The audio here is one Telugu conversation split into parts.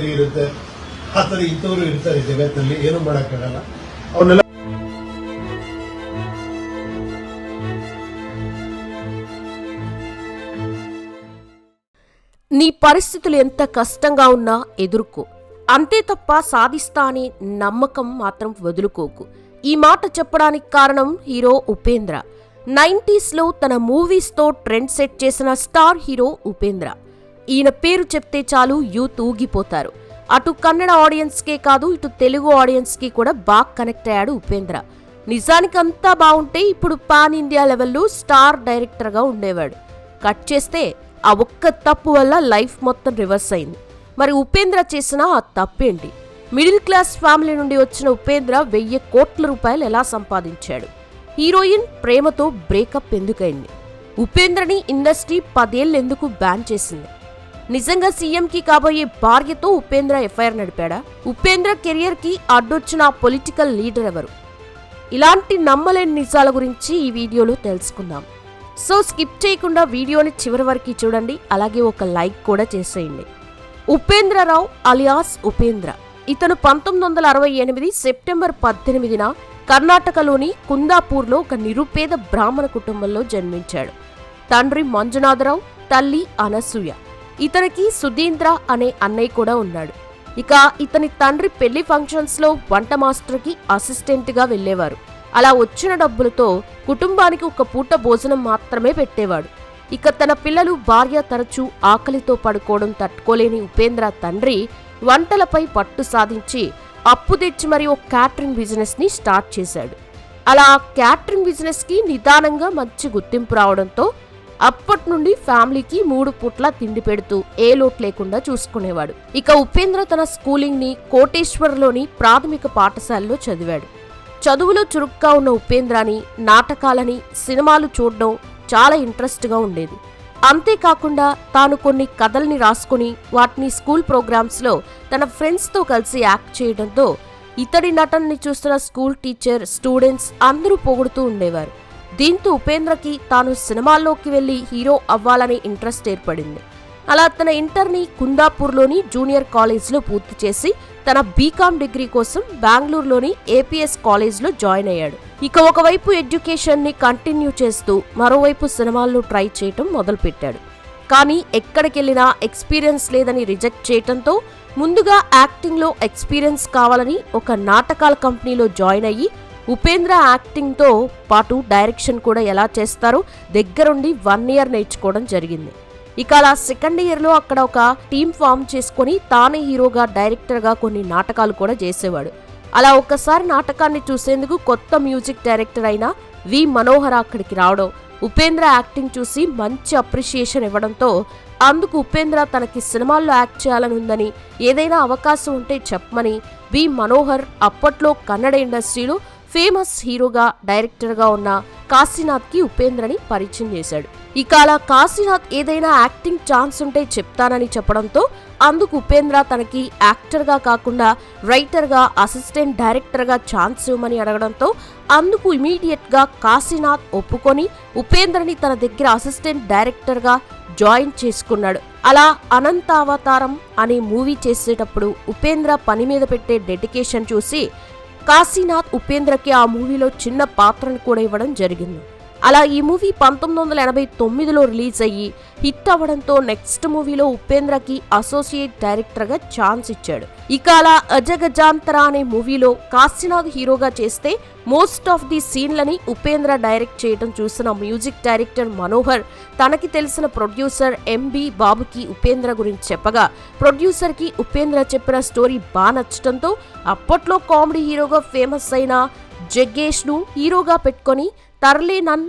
ಸರಿ ಇರುತ್ತೆ ಆ ಥರ ಇಂಥವ್ರು ಇರ್ತಾರೆ ಜಗತ್ತಲ್ಲಿ ಏನು ಮಾಡೋಕ್ಕಾಗಲ್ಲ ಅವನ್ನೆಲ್ಲ నీ పరిస్థితులు ఎంత కష్టంగా ఉన్నా ఎదుర్కో అంతే తప్ప సాధిస్తా అనే నమ్మకం మాత్రం వదులుకోకు ఈ మాట చెప్పడానికి కారణం హీరో ఉపేంద్ర నైంటీస్లో తన మూవీస్తో ట్రెండ్ సెట్ చేసిన స్టార్ హీరో ఉపేంద్ర ఈయన పేరు చెప్తే చాలు యూత్ ఊగిపోతారు. అటు కన్నడ ఆడియన్స్కే కాదు ఇటు తెలుగు ఆడియన్స్కి కూడా బాగా కనెక్ట్ అయ్యాడు ఉపేంద్ర. నిజానికి అంతా బాగుంటే ఇప్పుడు పాన్ ఇండియా లెవెల్లో స్టార్ డైరెక్టర్గా ఉండేవాడు. కట్ చేస్తే ఆ ఒక్క తప్పు వల్ల లైఫ్ మొత్తం రివర్స్ అయింది. మరి ఉపేంద్ర చేసిన ఆ తప్పేంటి? మిడిల్ క్లాస్ ఫ్యామిలీ నుండి వచ్చిన ఉపేంద్ర వెయ్యి కోట్ల రూపాయలు ఎలా సంపాదించాడు? హీరోయిన్ ప్రేమతో బ్రేకప్ ఎందుకైంది? ఉపేంద్రని ఇండస్ట్రీ పదేళ్ళెందుకు బ్యాన్ చేసింది? నిజంగా సీఎంకి కాబోయే భార్యతో ఉపేంద్ర ఎఫ్ఐఆర్ నడిపాడా? ఉపేంద్ర కెరియర్కి అడ్డొచ్చిన పొలిటికల్ లీడర్ ఎవరు? ఇలాంటి నమ్మలేని నిజాల గురించి ఈ వీడియోలో తెలుసుకుందాం. సో స్కిప్ చేయకుండా వీడియోని చివరి వరకు చూడండి అలాగే ఒక లైక్ కూడా చేసేయండి. ఉపేంద్రరావు అలియాస్ ఉపేంద్ర. ఇతను పంతొమ్మిది వందల అరవై ఎనిమిది సెప్టెంబర్ పద్దెనిమిదిన కర్ణాటకలోని కుందాపూర్లో ఒక నిరుపేద బ్రాహ్మణ కుటుంబంలో జన్మించాడు. తండ్రి మంజునాథరావు తల్లి అనసూయ. ఇతనికి సుధీంద్ర అనే అన్నయ్య కూడా ఉన్నాడు. ఇక ఇతని తండ్రి పెళ్ళి ఫంక్షన్స్లో వంట మాస్టర్కి అసిస్టెంట్గా వెళ్ళేవారు. అలా వచ్చిన డబ్బులతో కుటుంబానికి ఒక పూట భోజనం మాత్రమే పెట్టేవాడు. ఇక తన పిల్లలు భార్య తరచూ ఆకలితో పడుకోవడం తట్టుకోలేని ఉపేంద్ర తండ్రి వంటలపై పట్టు సాధించి అప్పు తెచ్చి మరి ఒక క్యాటరింగ్ బిజినెస్ని స్టార్ట్ చేశాడు. అలా ఆ క్యాటరింగ్ బిజినెస్కి నిదానంగా మంచి గుర్తింపు రావడంతో అప్పటి నుండి ఫ్యామిలీకి మూడు పూట్ల తిండి పెడుతూ ఏ లోటు లేకుండా చూసుకునేవాడు. ఇక ఉపేంద్ర తన స్కూలింగ్ని కోటేశ్వర్లోని ప్రాథమిక పాఠశాలలో చదివాడు. చదువులో చురుగ్గా ఉన్న ఉపేంద్రాని నాటకాలని సినిమాలు చూడడం చాలా ఇంట్రెస్ట్గా ఉండేది. అంతేకాకుండా తాను కొన్ని కథల్ని రాసుకుని వాటిని స్కూల్ ప్రోగ్రామ్స్లో తన ఫ్రెండ్స్తో కలిసి యాక్ట్ చేయడంతో ఇతడి నటనని చూస్తున్న స్కూల్ టీచర్ స్టూడెంట్స్ అందరూ పొగుడుతూ ఉండేవారు. దీంతో ఉపేంద్రకి తాను సినిమాల్లోకి వెళ్ళి హీరో అవ్వాలనే ఇంట్రెస్ట్ ఏర్పడింది. అలా తన ఇంటర్ని కుందాపూర్లోని జూనియర్ కాలేజ్లో పూర్తి చేసి తన బీకామ్ డిగ్రీ కోసం బెంగళూరులోని ఏపీఎస్ కాలేజ్లో జాయిన్ అయ్యాడు. ఇక ఒకవైపు ఎడ్యుకేషన్ని కంటిన్యూ చేస్తూ మరోవైపు సినిమాల్లో ట్రై చేయటం మొదలుపెట్టాడు. కానీ ఎక్కడికెళ్ళినా ఎక్స్పీరియన్స్ లేదని రిజెక్ట్ చేయటంతో ముందుగా యాక్టింగ్లో ఎక్స్పీరియన్స్ కావాలని ఒక నాటకాల కంపెనీలో జాయిన్ అయ్యి ఉపేంద్ర యాక్టింగ్తో పాటు డైరెక్షన్ కూడా ఎలా చేస్తారో దగ్గరుండి వన్ ఇయర్ నేర్చుకోవడం జరిగింది. ఇక అలా సెకండ్ ఇయర్లో అక్కడ ఒక టీం ఫామ్ చేసుకొని తానే హీరోగా డైరెక్టర్గా కొన్ని నాటకాలు కూడా చేసేవాడు. అలా ఒక్కసారి నాటకాన్ని చూసేందుకు కొత్త మ్యూజిక్ డైరెక్టర్ అయిన వి మనోహర్ అక్కడికి రావడం ఉపేంద్ర యాక్టింగ్ చూసి మంచి అప్రిషియేషన్ ఇవ్వడంతో అందుకు ఉపేంద్ర తనకి సినిమాల్లో యాక్ట్ చేయాలని ఉందని ఏదైనా అవకాశం ఉంటే చెప్పమని వి మనోహర్ అప్పట్లో కన్నడ ఇండస్ట్రీలో ఫేమస్ హీరోగా డైరెక్టర్గా ఉన్న కాశీనాథ్కి ఉపేంద్రని పరిచయం చేశాడు. ఇక అలా కాశీనాథ్ ఏదైనా యాక్టింగ్ ఛాన్స్ ఉంటే చెప్తానని చెప్పడంతో అందుకు ఉపేంద్ర తనకి యాక్టర్గా కాకుండా రైటర్గా అసిస్టెంట్ డైరెక్టర్గా ఛాన్స్ ఇవ్వమని అడగడంతో అందుకు ఇమీడియట్గా కాశీనాథ్ ఒప్పుకొని ఉపేంద్రని తన దగ్గర అసిస్టెంట్ డైరెక్టర్గా జాయిన్ చేసుకున్నాడు. అలా అనంతావతారం అనే మూవీ చేసేటప్పుడు ఉపేంద్ర పని మీద పెట్టే డెడికేషన్ చూసి కాశీనాథ్ ఉపేంద్రకి ఆ మూవీలో చిన్న పాత్రను కూడా ఇవ్వడం జరిగింది. అలా ఈ మూవీ పంతొమ్మిది వందల ఎనభై తొమ్మిదిలో రిలీజ్ అయ్యి హిట్ అవ్వడంతో నెక్స్ట్ మూవీలో ఉపేంద్రకి అసోసియేట్ డైరెక్టర్గా ఛాన్స్ ఇచ్చాడు. ఇక అలా అజగజాంతర అనే మూవీలో కాశీనాథ్ హీరోగా చేస్తే మోస్ట్ ఆఫ్ ది సీన్లని ఉపేంద్ర డైరెక్ట్ చేయడం చూసిన మ్యూజిక్ డైరెక్టర్ మనోహర్ తనకి తెలిసిన ప్రొడ్యూసర్ ఎంబి బాబుకి ఉపేంద్ర గురించి చెప్పగా ప్రొడ్యూసర్కి ఉపేంద్ర చెప్పిన స్టోరీ బాగా నచ్చడంతో అప్పట్లో కామెడీ హీరోగా ఫేమస్ అయిన జగ్గేష్ను హీరోగా పెట్టుకొని టర్లీ నన్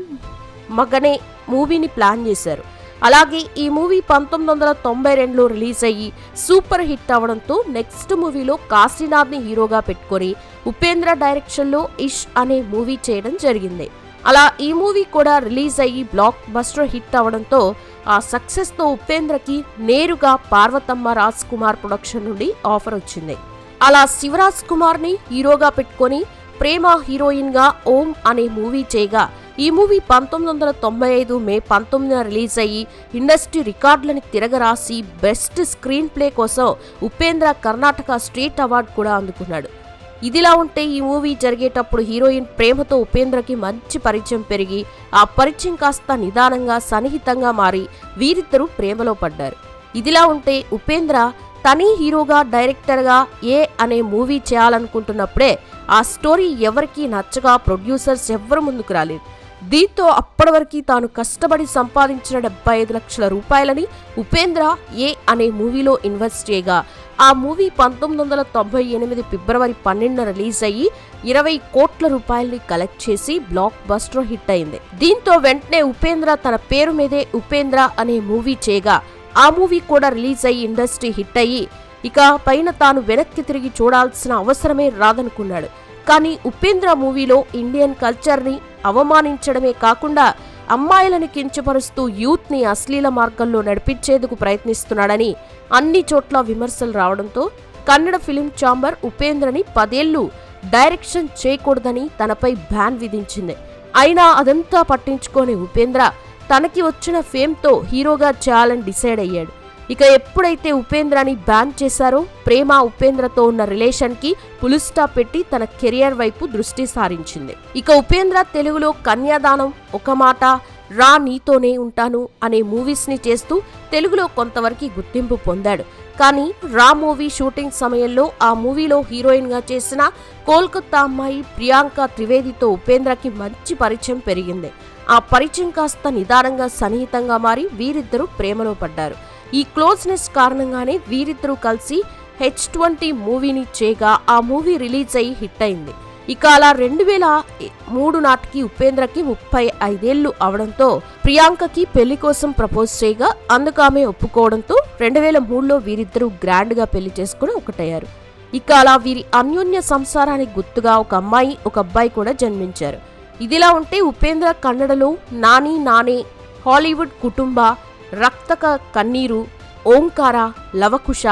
మగనే మూవీని ప్లాన్ చేశారు. అలాగే ఈ మూవీ పంతొమ్మిది వందల తొంభై రెండులో రిలీజ్ అయ్యి సూపర్ హిట్ అవడంతో నెక్స్ట్ మూవీలో కాశీనాథ్ని హీరోగా పెట్టుకొని ఉపేంద్ర డైరెక్షన్లో ఇష్ అనే మూవీ చేయడం జరిగింది. అలా ఈ మూవీ కూడా రిలీజ్ అయ్యి బ్లాక్ బస్టర్ హిట్ అవడంతో ఆ సక్సెస్తో ఉపేంద్రకి నేరుగా పార్వతమ్మ రాజ్ కుమార్ ప్రొడక్షన్ నుండి ఆఫర్ వచ్చింది. అలా శివరాజ్ కుమార్ని హీరోగా పెట్టుకొని ప్రేమ హీరోయిన్గా ఓం అనే మూవీ చేయగా ఈ మూవీ పంతొమ్మిది వందల తొంభై ఐదు మే పంతొమ్మిదిన రిలీజ్ అయ్యి ఇండస్ట్రీ రికార్డులని తిరగరాసి బెస్ట్ స్క్రీన్ ప్లే కోసం ఉపేంద్ర కర్ణాటక స్టేట్ అవార్డు కూడా అందుకున్నాడు. ఇదిలా ఉంటే ఈ మూవీ జరిగేటప్పుడు హీరోయిన్ ప్రేమతో ఉపేంద్రకి మంచి పరిచయం పెరిగి ఆ పరిచయం కాస్త నిదానంగా సన్నిహితంగా మారి వీరిద్దరూ ప్రేమలో పడ్డారు. ఇదిలా ఉంటే ఉపేంద్ర తని హీరోగా డైరెక్టర్గా ఏ అనే మూవీ చేయాలనుకుంటున్నప్పుడే ఆ స్టోరీ ఎవరికీ నచ్చగా ప్రొడ్యూసర్స్ ఎవ్వరు ముందుకు రాలేదు. దీంతో అప్పటివరకు తాను కష్టపడి సంపాదించిన డెబ్బై ఐదు లక్షల రూపాయలని ఉపేంద్ర ఏ అనే మూవీలో ఇన్వెస్ట్ చేయగా ఆ మూవీ పంతొమ్మిది వందల తొంభై ఎనిమిది ఫిబ్రవరి పన్నెండున రిలీజ్ అయ్యి ఇరవై కోట్ల రూపాయల్ని కలెక్ట్ చేసి బ్లాక్ బస్టర్ హిట్ అయింది. దీంతో వెంటనే ఉపేంద్ర తన పేరు మీదే ఉపేంద్ర అనే మూవీ చేయగా ఆ మూవీ కూడా రిలీజ్ అయ్యి ఇండస్ట్రీ హిట్ అయ్యి ఇక పైన తాను వెనక్కి తిరిగి చూడాల్సిన అవసరమే రాదనుకున్నాడు. కానీ ఉపేంద్ర మూవీలో ఇండియన్ కల్చర్ని అవమానించడమే కాకుండా అమ్మాయిలను కించపరుస్తూ యూత్ని అశ్లీల మార్గంలో నడిపించేందుకు ప్రయత్నిస్తున్నాడని అన్ని చోట్ల విమర్శలు రావడంతో కన్నడ ఫిలిం ఛాంబర్ ఉపేంద్రని పదేళ్ళు డైరెక్షన్ చేయకూడదని తనపై బ్యాన్ విధించింది. అయినా అదంతా పట్టించుకోని ఉపేంద్ర తనకి వచ్చిన ఫేమ్తో హీరోగా చేయాలని డిసైడ్ అయ్యాడు. ఇక ఎప్పుడైతే ఉపేంద్రని బ్యాన్ చేశారో ప్రేమ ఉపేంద్రతో ఉన్న రిలేషన్కి పులుస్టా పెట్టి తన కెరియర్ వైపు దృష్టి సారించింది. ఇక ఉపేంద్ర తెలుగులో కన్యాదానం ఒక మాట రా నీతోనే ఉంటాను అనే మూవీస్ని చేస్తూ తెలుగులో కొంతవరకు గుర్తింపు పొందాడు. కానీ రా మూవీ షూటింగ్ సమయంలో ఆ మూవీలో హీరోయిన్గా చేసిన కోల్కతా అమ్మాయి ప్రియాంక త్రివేదితో ఉపేంద్రకి మంచి పరిచయం పెరిగింది. ఆ పరిచయం కాస్త నిదానంగా సన్నిహితంగా మారి వీరిద్దరూ ప్రేమలో పడ్డారు. ఈ క్లోజ్నెస్ కారణంగానే వీరిద్దరూ కలిసి హెచ్ ట్వంటీ మూవీని చేయగా ఆ మూవీ రిలీజ్ అయ్యి హిట్ అయింది. ఇక అలా రెండు వేల మూడు నాటికి ఉపేంద్రకి ముప్పై ఐదేళ్ళు అవడంతో ప్రియాంకకి పెళ్ళి కోసం ప్రపోజ్ చేయగా అందుకు ఆమె ఒప్పుకోవడంతో రెండు వేల మూడులో వీరిద్దరూ గ్రాండ్గా పెళ్ళి చేసుకుని ఒకటయ్యారు. ఇక అలా వీరి అన్యోన్య సంసారానికి గుర్తుగా ఒక అమ్మాయి ఒక అబ్బాయి కూడా జన్మించారు. ఇదిలా ఉంటే ఉపేంద్ర కన్నడలో నాని నానే హాలీవుడ్ కుటుంబ రక్తక కన్నీరు ఓంకార లవకుశ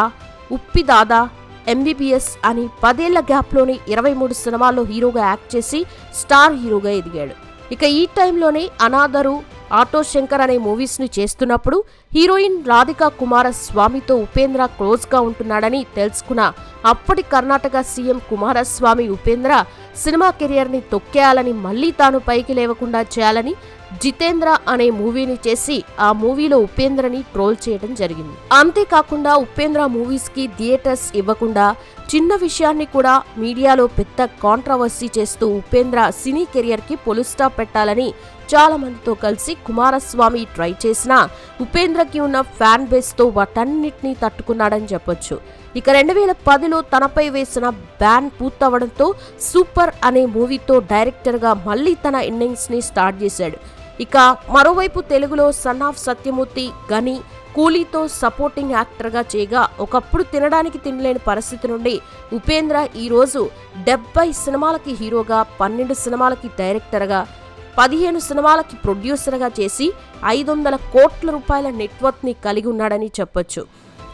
ఉప్పిదాదా ఎంబీబీఎస్ అని పదేళ్ళ గ్యాప్లోనే ఇరవై మూడు సినిమాల్లో హీరోగా యాక్ట్ చేసి స్టార్ హీరోగా ఎదిగాడు. ఇక ఈ టైంలోనే అనాథరు ఆటో శంకర్ అనే మూవీస్ని చేస్తున్నప్పుడు హీరోయిన్ రాధికా కుమారస్వామితో ఉపేంద్ర క్లోజ్గా ఉంటున్నాడని తెలుసుకున్న అప్పటి కర్ణాటక సీఎం కుమారస్వామి ఉపేంద్ర సినిమా కెరియర్ని తొక్కేయాలని మళ్ళీ తాను పైకి లేవకుండా చేయాలని జితేంద్ర అనే మూవీని చేసి ఆ మూవీలో ఉపేంద్రని ట్రోల్ చేయడం జరిగింది. అంతేకాకుండా ఉపేంద్ర మూవీస్కి థియేటర్స్ ఇవ్వకుండా చిన్న విషయాన్ని కూడా మీడియాలో పెద్ద కాంట్రవర్సీ చేస్తూ ఉపేంద్ర సినీ కెరియర్కి పొలుస్టా పెట్టాలని చాలా మందితో కలిసి కుమారస్వామి ట్రై చేసినా ఉపేంద్రకి ఉన్న ఫ్యాన్ బేస్తో వాటన్నిటినీ తట్టుకున్నాడని చెప్పొచ్చు. ఇక రెండు వేల పదిలో తనపై వేసిన బ్యాన్ పూర్తవడంతో సూపర్ అనే మూవీతో డైరెక్టర్గా మళ్ళీ తన ఇన్నింగ్స్ని స్టార్ట్ చేశాడు. ఇక మరోవైపు తెలుగులో సన్ ఆఫ్ సత్యమూర్తి గని కూలీతో సపోర్టింగ్ యాక్టర్గా చేయగా ఒకప్పుడు తినడానికి తినలేని పరిస్థితి నుండి ఉపేంద్ర ఈరోజు డెబ్బై సినిమాలకి హీరోగా పన్నెండు సినిమాలకి డైరెక్టర్గా పదిహేను సినిమాలకి ప్రొడ్యూసర్గా చేసి ఐదు వందల కోట్ల రూపాయల నెట్వర్క్ని కలిగి ఉన్నాడని చెప్పొచ్చు.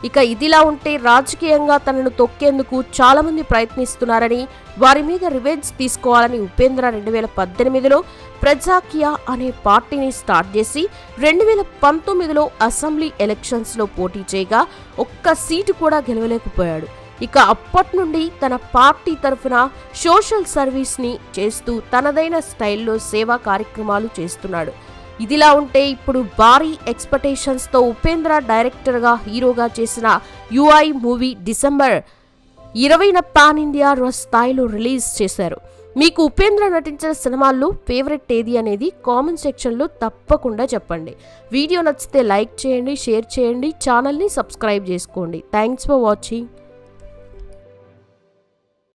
ఇక ఇదిలా ఉంటే రాజకీయంగా తనను తొక్కేందుకు చాలామంది ప్రయత్నిస్తున్నారని వారి మీద రివెంజ్ తీసుకోవాలని ఉపేంద్ర రెండు వేల పద్దెనిమిదిలో ప్రజాకియా అనే పార్టీని స్టార్ట్ చేసి రెండు వేల పంతొమ్మిదిలో అసెంబ్లీ ఎలక్షన్స్లో పోటీ చేయగా ఒక్క సీటు కూడా గెలవలేకపోయాడు. ఇక అప్పటి నుండి తన పార్టీ తరఫున సోషల్ సర్వీస్ని చేస్తూ తనదైన స్టైల్లో సేవా కార్యక్రమాలు చేస్తున్నాడు. ఇదిలా ఉంటే ఇప్పుడు భారీ ఎక్స్పెక్టేషన్స్తో ఉపేంద్ర డైరెక్టర్గా హీరోగా చేసిన యుఐ మూవీ డిసెంబర్ ఇరవైన పాన్ ఇండియా స్థాయిలో రిలీజ్ చేశారు. మీకు ఉపేంద్ర నటించిన సినిమాల్లో ఫేవరెట్ ఏది అనేది కామెంట్ సెక్షన్లో తప్పకుండా చెప్పండి. వీడియో నచ్చితే లైక్ చేయండి షేర్ చేయండి ఛానల్ని సబ్స్క్రైబ్ చేసుకోండి. Thanks for watching.